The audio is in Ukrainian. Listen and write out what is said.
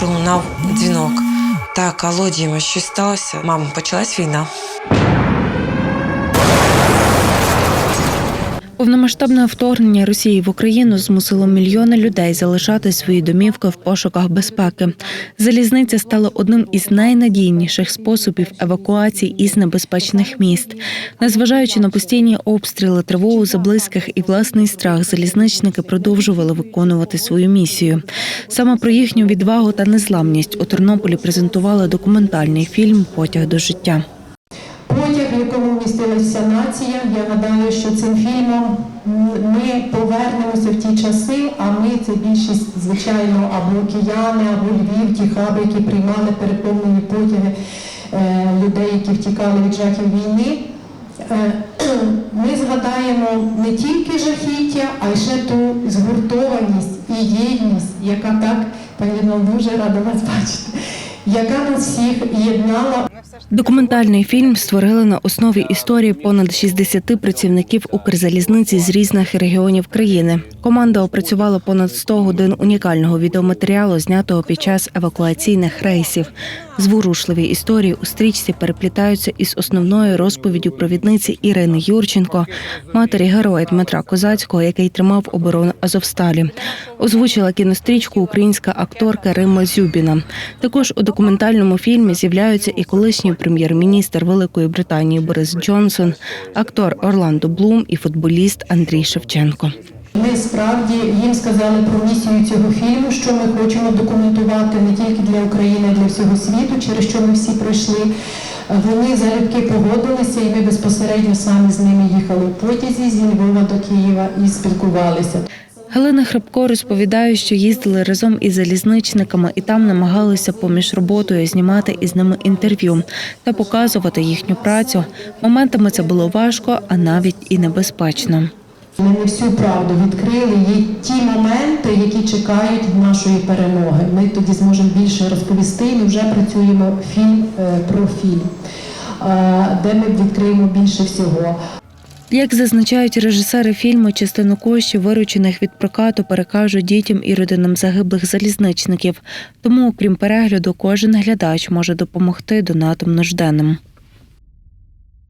пролунав дзвінок. Так, алло, Діма, щось сталося? Мам, почалась війна. Повномасштабне вторгнення Росії в Україну змусило мільйони людей залишати свої домівки в пошуках безпеки. Залізниця стала одним із найнадійніших способів евакуації із небезпечних міст. Незважаючи на постійні обстріли, тривогу за близьких і власний страх, залізничники продовжували виконувати свою місію. Саме про їхню відвагу та незламність у Тернополі презентували документальний фільм Потяг до життя. Потяг, в якому вмістилася нація. Я гадаю, що цим фільмом ми повернемося в ті часи, а ми це більшість, звичайно, або кияни, або Львів, ті хаби, які приймали переповнені потяги е, людей, які втікали від жахів війни. Ми згадаємо не тільки жахіття, а й ще ту згуртованість і єдність, яка так, пані дуже рада вас бачити, яка нас всіх єднала Документальний фільм створили на основі історії понад 60 працівників Укрзалізниці з різних регіонів країни. Команда опрацювала понад 100 годин унікального відеоматеріалу, знятого під час евакуаційних рейсів. Зворушливі історії у стрічці переплітаються із основною розповіддю провідниці Ірини Юрченко, матері героя Дмитра Козацького, який тримав оборону Азовсталі. Озвучила кінострічку українська акторка Римма Зюбіна. Також у документальному фільмі з'являються і колишній прем'єр-міністр Великої Британії Борис Джонсон, актор Орландо Блум і футболіст Андрій Шевченко. Ми справді їм сказали про місію цього фільму, що ми хочемо документувати не тільки для України, а для всього світу, через що ми всі пройшли. Вони залюбки погодилися, і ми безпосередньо самі з ними їхали в потязі зі Львова до Києва і спілкувалися. Галина Храпко розповідає, що їздили разом із залізничниками і там намагалися поміж роботою знімати із ними інтерв'ю та показувати їхню працю. Моментами це було важко, а навіть і небезпечно. Ми не всю правду відкрили. Є ті моменти, які чекають нашої перемоги. Ми тоді зможемо більше розповісти. Ми вже працюємо фільм е, про фільм, е, де ми відкриємо більше всього. Як зазначають режисери фільму, частину коштів, виручених від прокату, перекажуть дітям і родинам загиблих залізничників. Тому, окрім перегляду, кожен глядач може допомогти донатом нужденним.